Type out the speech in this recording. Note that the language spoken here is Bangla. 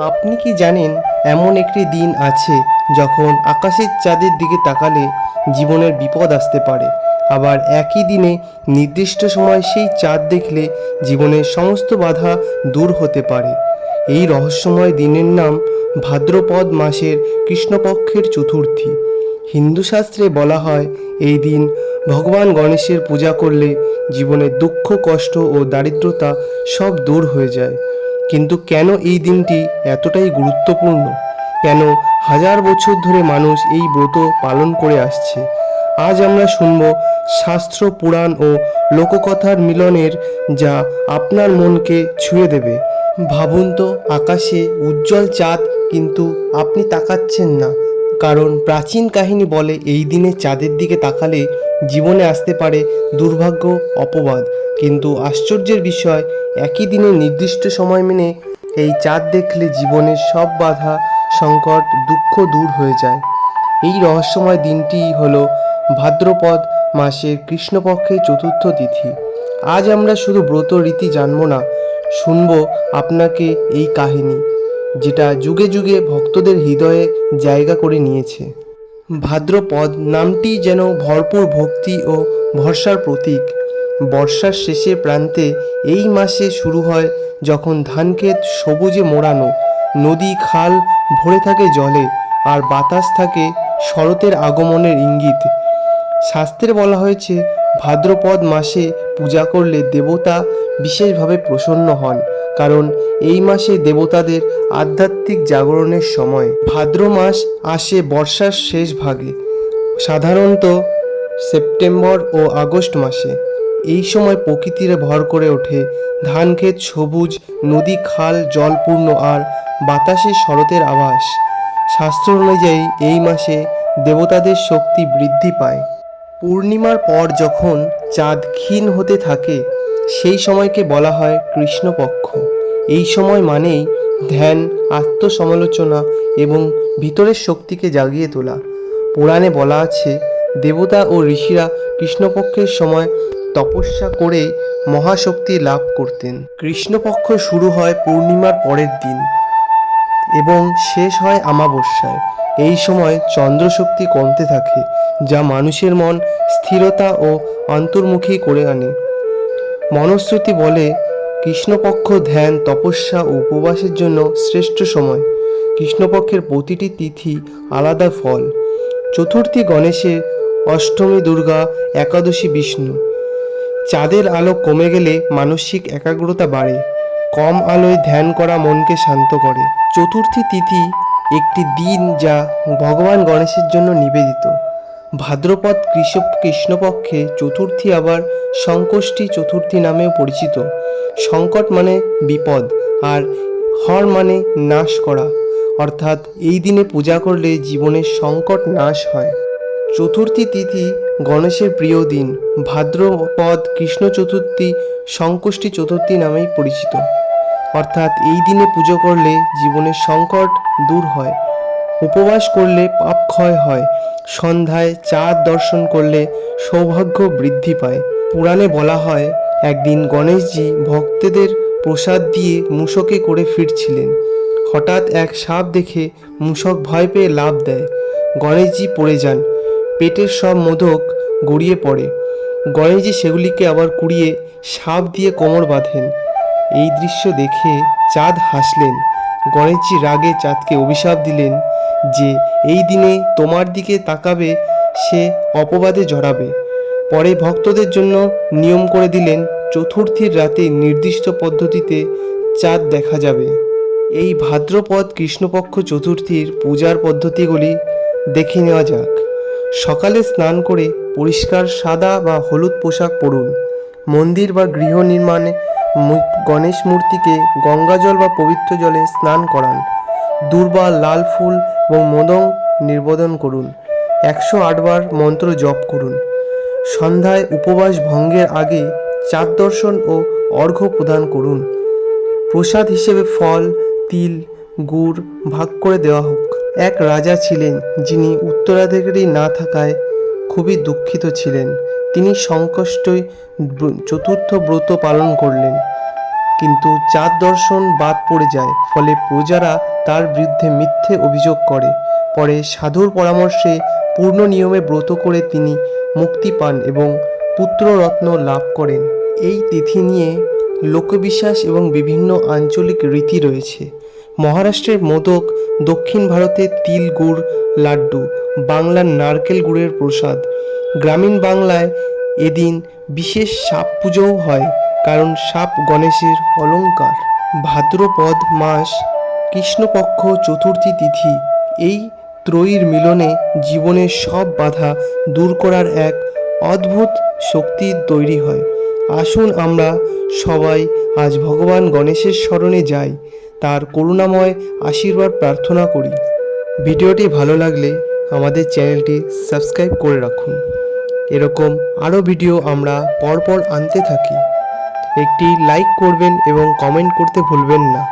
আপনি কি জানেন, এমন একটি দিন আছে যখন আকাশের চাঁদের দিকে তাকালে জীবনের বিপদ আসতে পারে। আবার একই দিনে নির্দিষ্ট সময় সেই চাঁদ দেখলে জীবনের সমস্ত বাধা দূর হতে পারে। এই রহস্যময় দিনের নাম ভাদ্রপদ মাসের কৃষ্ণপক্ষের চতুর্থী। হিন্দু শাস্ত্রে বলা হয়, এই দিন ভগবান গণেশের পূজা করলে জীবনের দুঃখ, কষ্ট ও দারিদ্রতা সব দূর হয়ে যায়। কিন্তু কেন এই দিনটি এতটাই গুরুত্বপূর্ণ? কেন হাজার বছর ধরে মানুষ এই ব্রত পালন করে আসছে? আজ আমরা শুনব শাস্ত্র পুরাণ ও লোককথার মিলনের যা আপনার মনকে ছুঁয়ে দেবে। ভাবুন তো, আকাশে উজ্জ্বল চাঁদ, কিন্তু আপনি তাকাচ্ছেন না। কারণ প্রাচীন কাহিনী বলে এই দিনে চাঁদের দিকে তাকালে জীবনে আসতে পারে দুর্ভাগ্য, অপবাদ। কিন্তু আশ্চর্যের বিষয় একই দিনে নির্দিষ্ট সময় মেনে এই চাঁদ দেখলে জীবনের সব বাধা, সংকট, দুঃখ দূর হয়ে যায়। এই রহস্যময় দিনটি হলো ভাদ্রপদ মাসের কৃষ্ণপক্ষের চতুর্থ তিথি। আজ আমরা শুধু ব্রত রীতি জানব না, শুনব আপনাকে এই কাহিনী, যেটা যুগে যুগে ভক্তদের হৃদয়ে জায়গা করে নিয়েছে। ভাদ্রপদ নামটি যেন ভরপুর ভক্তি ও ভরসার প্রতীক। বর্ষার শেষে প্রান্তে এই মাসে শুরু হয় যখন ধানক্ষেত সবুজে মোড়ানো, নদী খাল ভরে থাকে জলে আর বাতাস থাকে শরতের আগমনের ইঙ্গিত। শাস্ত্রে বলা হয়েছে, ভাদ্রপদ মাসে পূজা করলে দেবতা বিশেষভাবে প্রসন্ন হন, কারণ এই মাসে দেবতাদের আধ্যাত্মিক জাগরণের সময়। ভাদ্র মাস আসে বর্ষার শেষ ভাগে, সাধারণত সেপ্টেম্বর ও আগস্ট মাসে। এই সময় প্রকৃতিরে ভর করে ওঠে। ধানক্ষেত সবুজ, নদী খাল জলপূর্ণ আর বাতাসে শরতের আভাস। শাস্ত্র অনুযায়ী এই মাসে দেবতাদের শক্তি বৃদ্ধি পায়। পূর্ণিমার পর যখন চাঁদ ক্ষীণ হতে থাকে, সেই সময়কে বলা হয় কৃষ্ণপক্ষ। এই সময় মানেই ধ্যান, আত্মসমালোচনা এবং ভিতরের শক্তিকে জাগিয়ে তোলা। পুরাণে বলা আছে, দেবতা ও ঋষিরা কৃষ্ণপক্ষের সময় তপস্যা করে মহাশক্তি লাভ করতেন। কৃষ্ণপক্ষ শুরু হয় পূর্ণিমার পরের দিন এবং শেষ হয় আমাবস্যায় এই সময় চন্দ্রশক্তি কমতে থাকে, যা মানুষের মন স্থিরতা ও অন্তর্মুখী করে আনে। মনশ্রুতি বলে, কৃষ্ণপক্ষ ধ্যান, তপস্যা ও উপবাসের জন্য শ্রেষ্ঠ সময়। কৃষ্ণপক্ষের প্রতিটি তিথি আলাদা ফল। চতুর্থী গণেশের অষ্টমী দুর্গা একাদশী বিষ্ণু। চাঁদের আলো কমে গেলে মানসিক একাগ্রতা বাড়ে, কম আলোয় ধ্যান করা মনকে শান্ত করে। চতুর্থী তিথি একটি দিন যা ভগবান গণেশের জন্য নিবেদিত। ভাদ্রপদ কৃষ কৃষ্ণপক্ষে চতুর্থী আবার সংকষ্টি চতুর্থী নামেও পরিচিত। সংকট মানে বিপদ আর হর মানে নাশ করা। অর্থাৎ এই দিনে পূজা করলে জীবনের সংকট নাশ হয়। চতুর্থী তিথি গণেশের প্রিয় দিন ভাদ্রপদ কৃষ্ণ চতুর্থী সংকষ্টি চতুর্থী নামেই পরিচিত। অর্থাৎ এই দিনে পুজো করলে জীবনের সংকট দূর হয়, উপবাস করলে পাপ ক্ষয় হয়, সন্ধ্যায় চাঁদ দর্শন করলে সৌভাগ্য বৃদ্ধি পায়। পুরাণে বলা হয়, একদিন গণেশজি ভক্তদের প্রসাদ দিয়ে মূষকে করে ফিরছিলেন। হঠাৎ এক সাপ দেখে মূষক ভয় পেয়ে লাভ দেয়। গণেশজি পড়ে যান পেটের সব মোদক গড়িয়ে পড়ে। গণেশজি সেগুলিকে আবার কুড়িয়ে সাপ দিয়ে কোমর বাঁধেন। এই দৃশ্য দেখে চাঁদ হাসলেন। গণেশজি রাগে চাঁদকে অভিশাপ দিলেন যে, এই দিনে তোমার দিকে তাকাবে, সে অপবাদে জড়াবে। পরে ভক্তদের জন্য নিয়ম করে দিলেন, চতুর্থীর রাতে নির্দিষ্ট পদ্ধতিতে চাঁদ দেখা যাবে। এই ভাদ্রপদ কৃষ্ণপক্ষ চতুর্থীর পূজার পদ্ধতিগুলি দেখে নেওয়া যাক। সকালে স্নান করে পরিষ্কার সাদা বা হলুদ পোশাক পরুন। মন্দির বা গৃহ নির্মাণে গণেশ মূর্তিকে গঙ্গাজল বা পবিত্র জলে স্নান করান। দুর্বা, লাল ফুল এবং মোদং নির্বোধন করুন। একশো আটবার মন্ত্র জপ করুন। সন্ধ্যায় উপবাস ভঙ্গের আগে চাঁদ দর্শন ও অর্ঘ্য প্রদান করুন। প্রসাদ হিসেবে ফল, তিল, গুড় ভাগ করে দেওয়া হোক। এক রাজা ছিলেন যিনি উত্তরাধিকারী না থাকায় খুবই দুঃখিত ছিলেন। তিনি সংকষ্টই চতুর্থ ব্রত পালন করলেন। কিন্তু চাঁদ দর্শন বাদ পড়ে যায়, ফলে প্রজারা তার বিরুদ্ধে মিথ্যে অভিযোগ করে। পরে সাধুর পরামর্শে পূর্ণ নিয়মে ব্রত করে তিনি মুক্তি পান এবং পুত্ররত্ন লাভ করেন। এই তিথি নিয়ে লোকবিশ্বাস এবং বিভিন্ন আঞ্চলিক রীতি রয়েছে। মহারাষ্ট্রের মোদক, দক্ষিণ ভারতের তিল গুড়, লাড্ডু, বাংলার নারকেল গুড়ের প্রসাদ। গ্রামীণ বাংলায় এদিন বিশেষ সাপ পুজোও হয়, কারণ সাপ গণেশের অলঙ্কার ভাদ্রপদ মাস কৃষ্ণপক্ষ চতুর্থী তিথি। এই ত্রয়ীর মিলনে জীবনের সব বাধা দূর করার এক অদ্ভুত শক্তি তৈরি হয়। আসুন আমরা সবাই আজ ভগবান গণেশের স্মরণে যাই। তার করুণাময় আশীর্বাদ প্রার্থনা করি। ভিডিওটি ভালো লাগলে আমাদের চ্যানেলটি সাবস্ক্রাইব করে রাখুন। এরকম আরও ভিডিও আমরা পরপর আনতে থাকি। একটি লাইক করবেন এবং কমেন্ট করতে ভুলবেন না।